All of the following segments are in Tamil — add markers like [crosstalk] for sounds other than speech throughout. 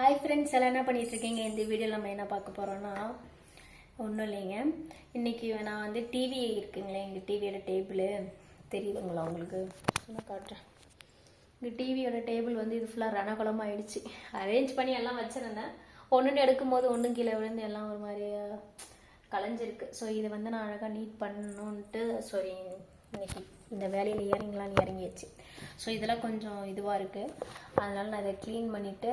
ஹாய் ஃப்ரெண்ட்ஸ் எல்லாம் என்ன பண்ணிட்டு இருக்கீங்க இந்த வீடியோவில் நம்ம என்ன பார்க்க போகிறோன்னா ஒன்றும் இல்லைங்க. இன்றைக்கி நான் வந்து டிவி இருக்குங்களே எங்கள் டிவியோட டேபிள் தெரியுதுங்களா உங்களுக்கு? நான் காட்டுறேன். எங்கள் டிவியோட டேபிள் வந்து இது ஃபுல்லாக ரணகுலமாக ஆயிடுச்சு அரேஞ்ச் பண்ணி எல்லாம் வச்சுருந்தேன். ஒன்று எடுக்கும்போது ஒன்றும் கீழே விழுந்து எல்லாம் ஒரு மாதிரி கலைஞ்சிருக்கு. ஸோ இதை வந்து நான் அழகாக நீட் பண்ணணுன்ட்டு சாரி இன்னைக்கு இந்த வேலையில் இறங்கலான்னு இறங்கியாச்சு. ஸோ இதெல்லாம் கொஞ்சம் இதுவாக இருக்குது அதனால் நான் இதை க்ளீன் பண்ணிவிட்டு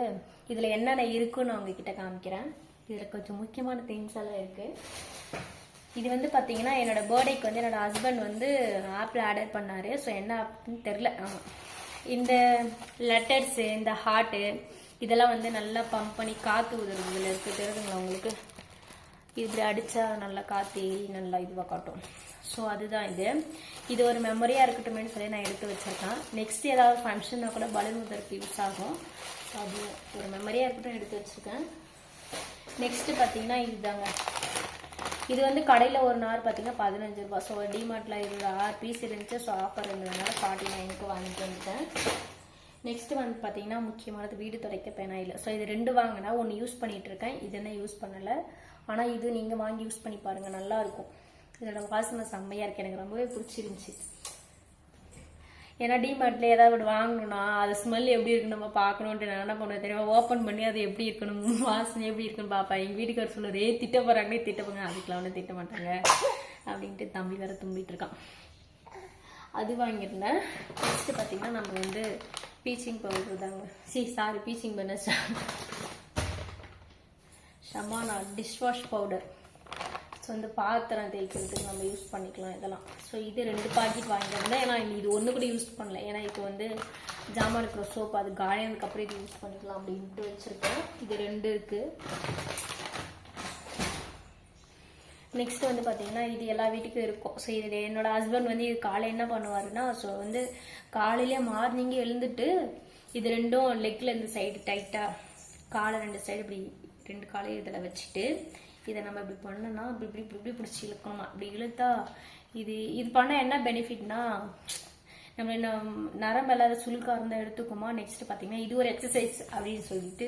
இதில் என்னென்ன இருக்குன்னு நான் உங்ககிட்ட காமிக்கிறேன். இதில் கொஞ்சம் முக்கியமான திங்ஸ் எல்லாம் இருக்குது இது வந்து பார்த்தீங்கன்னா என்னோடய பர்த்டேக்கு வந்து என்னோடய ஹஸ்பண்ட் வந்து ஆப்பில் ஆர்டர் பண்ணார். ஸோ என்ன ஆப்னு தெரில இந்த லெட்டர்ஸு இந்த ஹார்ட்டு இதெல்லாம் வந்து நல்லா பம்ப் பண்ணி காற்று உதவுது இருக்குது தெரியுதுங்களா உங்களுக்கு? இப்படி அடித்தா நல்லா காற்று நல்லா இதுவாக காட்டும். ஸோ அதுதான் இது. இது ஒரு மெமரியாக இருக்கட்டும்னு சொல்லி நான் எடுத்து வச்சிருக்கேன். நெக்ஸ்ட் ஏதாவது ஃபங்க்ஷன்னா கூட பலூன் உதற்கு யூஸ் ஆகும். ஸோ அது ஒரு மெமரியாக இருக்கட்டும் எடுத்து வச்சுருக்கேன். நெக்ஸ்ட்டு பார்த்தீங்கன்னா இதுதாங்க. இது வந்து கடையில் ஒரு நார் பார்த்தீங்கன்னா பதினஞ்சு ரூபாய். ஸோ டிமார்ட்டில் இருபது ஆறு பீஸ் இருந்துச்சு. ஸோ ஆஃபர் இருந்ததுனால ஃபார்ட்டி நைனுக்கு வாங்கிட்டு வந்துட்டேன். நெக்ஸ்ட் வந்து பார்த்தீங்கன்னா முக்கியமானது வீடு துடைக்க பேனா இல்லை ஸோ இது ரெண்டு வாங்கினா ஒன்று யூஸ் பண்ணிட்டு இருக்கேன் இது என்ன யூஸ் பண்ணலை. ஆனால் இது நீங்கள் வாங்கி யூஸ் பண்ணி பாருங்கள் நல்லா இருக்கும். இதோட வாசனை செம்மையாக இருக்கு. எனக்கு ரொம்பவே பிடிச்சிருந்துச்சி. ஏன்னா டிமார்ட்ல ஏதாவது வாங்கணும்னா அது ஸ்மெல் எப்படி இருக்குன்னு நம்ம பார்க்கணுன்ட்டு நான் என்ன பண்ணுவேன் தெரியுமா? ஓப்பன் பண்ணி அது எப்படி இருக்கணும்? வாசனை எப்படி இருக்குன்னு பார்ப்பேன். எங்கள் வீட்டுக்காரர் சொல்லுவார் ஏ திட்ட போகிறாங்களே திட்ட போங்க. அதுக்கெல்லாம் ஒன்றும் திட்ட மாட்டாங்க. அப்படின்ட்டு தம்பி வேற தும்பிட்டு இருக்கான். அது வாங்கியிருந்தேன். நெக்ஸ்ட் பார்த்தீங்கன்னா நம்ம வந்து பீச்சிங் பவுடர் தாங்க. சி சாரி பீச்சிங் பண்ண ஷமானா டிஷ்வாஷ் பவுடர் ஸோ இந்த பாத்திரம் தேய்க்கிறதுக்கு நம்ம யூஸ் பண்ணிக்கலாம் இதெல்லாம். ஸோ இது ரெண்டு பாக்கெட் வாங்கியிருந்தேன். ஏன்னா இது ஒன்று கூட யூஸ் பண்ணல. ஏன்னா இப்போ வந்து ஜாமான் இருக்கிற சோப் அது காயம் அப்புறம் இது யூஸ் பண்ணிக்கலாம் அப்படின்ட்டு வச்சுருக்கேன். இது ரெண்டு இருக்குது நெக்ஸ்ட் வந்து பார்த்தீங்கன்னா இது எல்லா வீட்டுக்கும் இருக்கும். ஸோ இது என்னோட ஹஸ்பண்ட் வந்து இது காலை என்ன பண்ணுவாருன்னா ஸோ வந்து காலையிலே மார்னிங்கே எழுந்துட்டு இது ரெண்டும் லெக்கில் இந்த சைடு டைட்டாக காலை ரெண்டு சைடு இப்படி ரெண்டு காலையும் இதில் வச்சுட்டு இதை நம்ம இப்படி பண்ணோன்னா இப்படி இப்படி இப்படி இப்படி பிடிச்சி இழுக்கணுமா? இப்படி இழுத்தா இது இது பண்ணால் என்ன பெனிஃபிட்னா நம்ம என்ன நரம்பு இல்லாத சுழுக்காக இருந்தால் எடுத்துக்குமா? நெக்ஸ்ட் பார்த்தீங்கன்னா இது ஒரு எக்ஸசைஸ் அப்படின்னு சொல்லிட்டு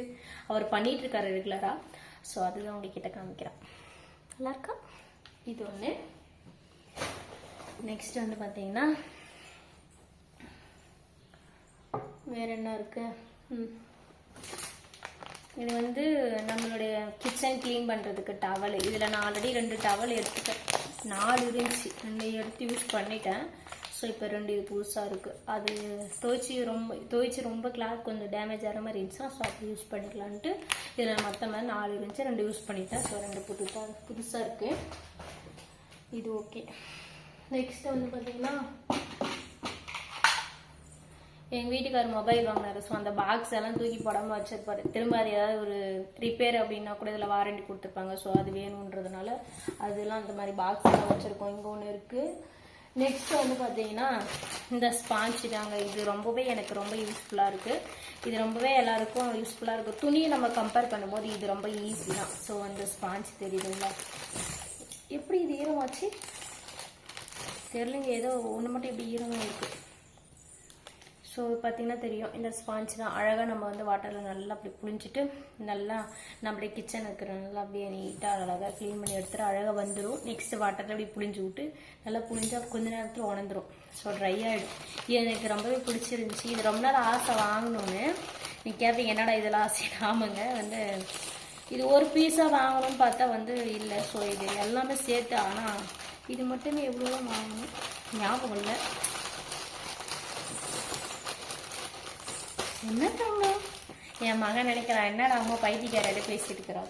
அவர் பண்ணிட்டு இருக்காரு ரெகுலராக ஸோ அதுதான் உங்ககிட்ட காமிக்கிறேன். நல்லா இருக்கா? இது ஒன்று நெக்ஸ்ட் வந்து பார்த்தீங்கன்னா வேற என்ன இருக்கு? இது வந்து நம்மளுடைய கிச்சன் க்ளீன் பண்ணுறதுக்கு டவல் இதில் நான் ஆல்ரெடி ரெண்டு டவல் எடுத்துட்டேன். நாலு இருந்துச்சு. ரெண்டு எடுத்து யூஸ் பண்ணிட்டேன். ஸோ இப்போ ரெண்டு இது புதுசாக இருக்குது அது துவைச்சி ரொம்ப துவைச்சி ரொம்ப கிளாத் கொஞ்சம் டேமேஜ் ஆகிற மாதிரி இருந்துச்சுன்னா ஸோ அப்படி யூஸ் பண்ணிக்கலான்ட்டு இதில் மற்ற மாதிரி நாலு இருந்துச்சு ரெண்டு யூஸ் பண்ணிட்டேன். ஸோ ரெண்டு புதுசாக புதுசாக இருக்குது இது ஓகே நெக்ஸ்ட் வந்து பார்த்தீங்கன்னா எங்கள் வீட்டுக்கார் மொபைல் வாங்கினாரு. ஸோ அந்த பாக்ஸ் எல்லாம் தூக்கி போடாமல் வச்சிருப்பாரு. திரும்ப அது ஏதாவது ஒரு ரிப்பேர் அப்படின்னா கூட இதில் வாரண்டி கொடுத்துருப்பாங்க. ஸோ அது வேணுன்றதுனால அதெல்லாம் அந்த மாதிரி பாக்ஸ் எல்லாம் வச்சுருக்கோம். இங்கே ஒன்று இருக்குது நெக்ஸ்ட் வந்து பார்த்தீங்கன்னா இந்த ஸ்பாஞ்ச் தாங்க. இது ரொம்பவே எனக்கு ரொம்ப யூஸ்ஃபுல்லாக இருக்குது இது ரொம்பவே எல்லாருக்கும் யூஸ்ஃபுல்லாக இருக்கும். துணியை நம்ம கம்பேர் பண்ணும்போது இது ரொம்ப ஈஸி தான். ஸோ அந்த ஸ்பாஞ்ச் தெரியுதுங்களா? எப்படி இது ஈரமாச்சு தெரியலங்க ஏதோ ஒன்று மட்டும் இப்படி ஈரமாக இருக்குது ஸோ பார்த்தீங்கன்னா தெரியும். இந்த ஸ்பாஞ்ச் தான். அழகாக நம்ம வந்து வாட்டரில் நல்லா அப்படி புழிஞ்சிட்டு நல்லா நம்மளுடைய கிச்சன் இருக்கிற நல்லா அப்படியே நீட்டாக அழகாக க்ளீன் பண்ணி எடுத்துகிட்டு அழகாக வந்துடும் நெக்ஸ்ட் வாட்டரில் அப்படி புழிஞ்சு விட்டு நல்லா புளிஞ்சால் கொஞ்ச நேரத்தில் உணர்ந்துடும் ஸோ ட்ரை ஆகிடும் இது எனக்கு ரொம்பவே பிடிச்சிருந்துச்சி. இது ரொம்ப நாள் ஆசை வாங்கணும்னு. நீ கேட்பீங்க என்னடா இதெல்லாம் ஆசை ஆமாங்க வந்து இது ஒரு பீஸாக வாங்கணும்னு பார்த்தா வந்து இல்லை. ஸோ இது எல்லாமே சேர்த்து ஆனால் இது மட்டுமே எவ்வளோ வாங்கணும். ஞாபகம் இல்லை. என்ன தாங்க என் மகன் நினைக்கிறான் என்னடா அம்மா பைத்தியக்காரோட பேசிட்டு இருக்கிறோம்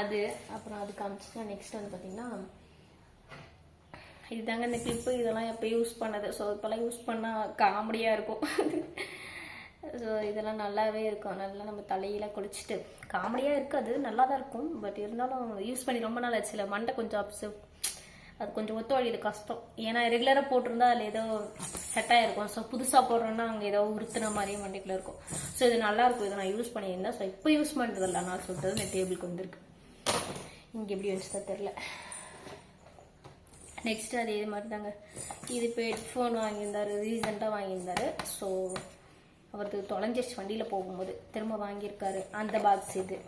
அது. அப்புறம் அது காமிச்சுட்டா நெக்ஸ்ட் வந்து பார்த்தீங்கன்னா இதுதாங்க இந்த கிளிப்பு இதெல்லாம் எப்போ யூஸ் பண்ணது? ஸோ இப்போல்லாம் யூஸ் பண்ணால் காமெடியாக இருக்கும். ஸோ இதெல்லாம் நல்லாவே இருக்கும். நல்லா நம்ம தலையில குளிச்சுட்டு. காமெடியாக இருக்காது நல்லா தான் இருக்கும். பட் இருந்தாலும் யூஸ் பண்ணி ரொம்ப நாள் ஆச்சு. இல்லை மண்டை கொஞ்சம் அப்சு அது கொஞ்சம் ஒத்துவழியுது கஷ்டம். ஏன்னா ரெகுலராக போட்டிருந்தா அதில் ஏதோ செட்டாக இருக்கும் ஸோ புதுசாக போடுறோன்னா அங்கே ஏதோ உறுத்துன மாதிரியே மண்டைக்குள்ளே இருக்கும். ஸோ இது நல்லா இருக்கும். இதை நான் யூஸ் பண்ணியிருந்தேன். ஸோ இப்போ யூஸ் பண்ணுறதில்ல நான் சொல்கிறது இந்த டேபிளுக்கு வந்திருக்கு. இங்கே எப்படி வச்சுதா தெரில நெக்ஸ்ட் இது மாதிரி தாங்க இது இப்போ ஹெட்ஃபோன் வாங்கியிருந்தாரு. ரீசெண்டாக வாங்கியிருந்தாரு. ஸோ அவருக்கு தொலைஞ்சிருச்சு வண்டியில் போகும்போது. திரும்ப வாங்கியிருக்காரு. அந்த பாக்ஸ் இது.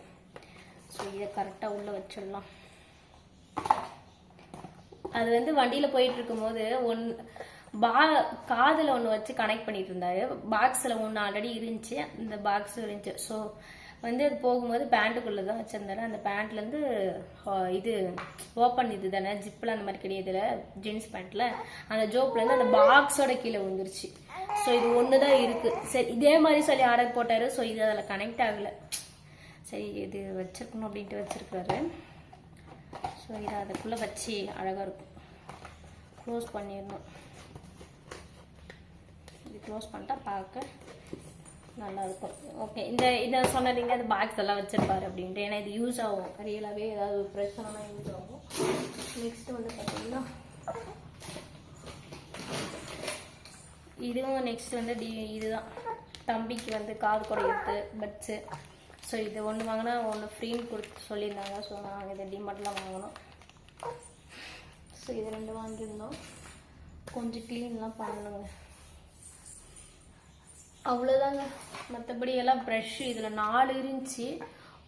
ஸோ இதை கரெக்டாக உள்ளே வச்சிடலாம். அது வந்து வண்டியில் போயிட்டு இருக்கும்போது ஒன் பா காதில் ஒன்று வச்சு கனெக்ட் பண்ணிட்டு இருந்தாரு பாக்ஸில் ஒன்று ஆல்ரெடி இருந்துச்சு. அந்த பாக்ஸ் இருந்துச்சு. ஸோ வந்து அது போகும்போது பேண்ட்டுக்குள்ளே தான் வச்சுருந்தாரு. அந்த பேண்ட்லேருந்து இது ஓப்பன் இது தானே? ஜிப்பில் அந்த மாதிரி கிடையாதுல ஜீன்ஸ் பேண்ட்டில் அந்த ஜோப்லேருந்து அந்த பாக்ஸோட கீழே விழுந்துருச்சு. ஸோ இது ஒன்று தான் இருக்குது சரி இதே மாதிரி சொல்லி ஆர்டர் போட்டார். ஸோ இது அதில் கனெக்ட் ஆகலை. சரி இது வச்சுருக்கணும் அப்படின்ட்டு வச்சுருக்காரு. ஸோ இதை அதுக்குள்ளே வச்சு அழகாக இருக்கும். க்ளோஸ் பண்ணிடணும். இது க்ளோஸ் பண்ணிட்டா பார்க்க நல்லா இருக்கும். ஓகே இந்த இதை சொன்னீங்க அந்த பாக்ஸ் எல்லாம் வச்சுருப்பாரு அப்படின்ட்டு. ஏன்னா இது யூஸ் ஆகும். ரியலாகவே ஏதாவது ஒரு யூஸ் ஆகும். நெக்ஸ்ட்டு வந்து பார்த்தீங்கன்னா இதுவும் நெக்ஸ்ட் வந்து டி இதுதான். தம்பிக்கு வந்து காது குறையுது பட்ஸு ஸோ இது ஒன்று வாங்கினா ஒன்று ஃப்ரீன்னு கொடுத்து சொல்லியிருந்தாங்க. ஸோ நாங்கள் இதை டிமார்ட்டில் வாங்கினோம். ஸோ இது ரெண்டு வாங்கியிருந்தோம். கொஞ்சம் க்ளீன்லாம் பண்ணணுங்க. அவ்வளோதாங்க மற்றபடி எல்லாம் ப்ரெஷ்ஷு இதில் நாலு இருந்துச்சு.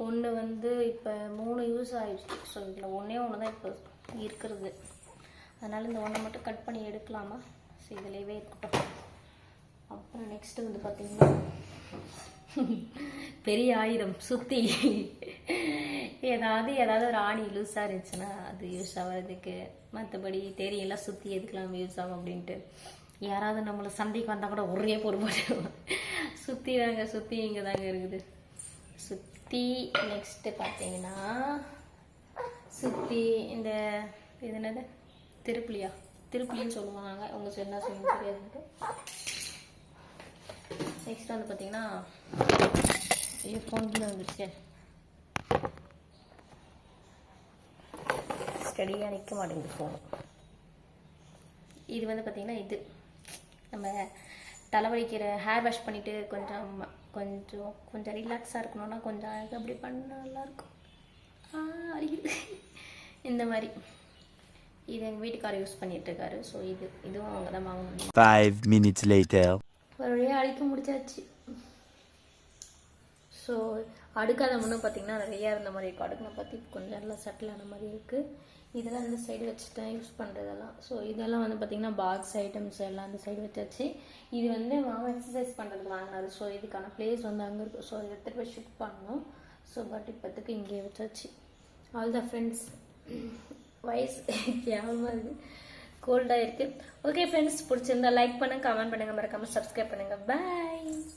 ஒன்று வந்து இப்போ மூணு யூஸ் ஆகிடுச்சு ஸோ இதில் ஒன்றே ஒன்று தான் இப்போ இருக்கிறது அதனால் இந்த ஒன்றை மட்டும் கட் பண்ணி எடுக்கலாமா? ஸோ இதுலேயே இருக்கட்டும் அப்புறம் நெக்ஸ்ட்டு வந்து பார்த்தீங்கன்னா பெரிய ஆயிரம் சுத்தி ஏதாவது ஏதாவது ஒரு ஆணி லூஸாக இருந்துச்சுன்னா அது யூஸ் ஆகிறதுக்கு மற்றபடி தெரியெல்லாம் சுற்றி எதுக்கெல்லாம் யூஸ் ஆகும் அப்படின்ட்டு. யாராவது நம்மளை சண்டைக்கு வந்தால் கூட ஒரே பொறுப்பாடு சுற்றி தாங்க சுற்றி இங்கே தாங்க இருக்குது. சுற்றி நெக்ஸ்ட்டு பார்த்தீங்கன்னா சுற்றி இந்த இது என்னது? திருப்புலியா. திருப்புலின்னு சொல்லுவாங்க. அவங்க சொன்னால் என்ன சொல்லுங்க தெரியாது. நெக்ஸ்ட் வந்து பார்த்தீங்கன்னா ஐயோ வந்துருச்சு. ஸ்டடியாக நிற்க மாட்டேங்குது ஃபோன் இது வந்து பார்த்தீங்கன்னா இது. நம்ம தலைவலிக்கிற ஹேர் வாஷ் பண்ணிவிட்டு கொஞ்சம் கொஞ்சம் கொஞ்சம் ரிலாக்ஸாக இருக்கணும்னா கொஞ்சம் அழகாக அப்படி பண்ண நல்லாயிருக்கும் ஆ அடிக்குது இந்த மாதிரி. இது எங்கள் வீட்டுக்காரர் யூஸ் பண்ணிட்டு இருக்காரு. ஸோ இது இதுவும் அவங்க தான் வாங்கணும். ஃபைவ் மினிட்ஸ் லேட்டர் ஒரு வழியாக அடிக்க முடிச்சாச்சு. ஸோ அடுக்காத முன்னே பார்த்தீங்கன்னா நிறையா இருந்த மாதிரி இருக்கும் அடுக்கின பற்றி கொஞ்சம் நல்லா செட்டில் ஆன மாதிரி இருக்குது இதெல்லாம் இந்த சைடு வச்சு தான் யூஸ் பண்ணுறதெல்லாம் ஸோ இதெல்லாம் வந்து பார்த்திங்கன்னா பாக்ஸ் ஐட்டம்ஸ் எல்லாம் அந்த சைடு வச்சாச்சு. இது வந்து மாமா எக்ஸசைஸ் பண்ணுறது வாங்கினாரு ஸோ இதுக்கான பிளேஸ் வந்து அங்கே இருக்கும் ஸோ எடுத்துகிட்டு போய் ஷிஃப்ட் பண்ணணும். ஸோ பட் இப்போத்துக்கு இங்கே வச்சாச்சு. ஆல் த ஃப்ரெண்ட்ஸ் வயசு [laughs] கேவலமாக இருக்குது கோல்டாக இருக்குது ஓகே ஃப்ரெண்ட்ஸ் பிடிச்சிருந்தா லைக் பண்ணுங்கள் கமெண்ட் பண்ணுங்கள் மறக்காமல் சப்ஸ்கிரைப் பண்ணுங்கள் பாய்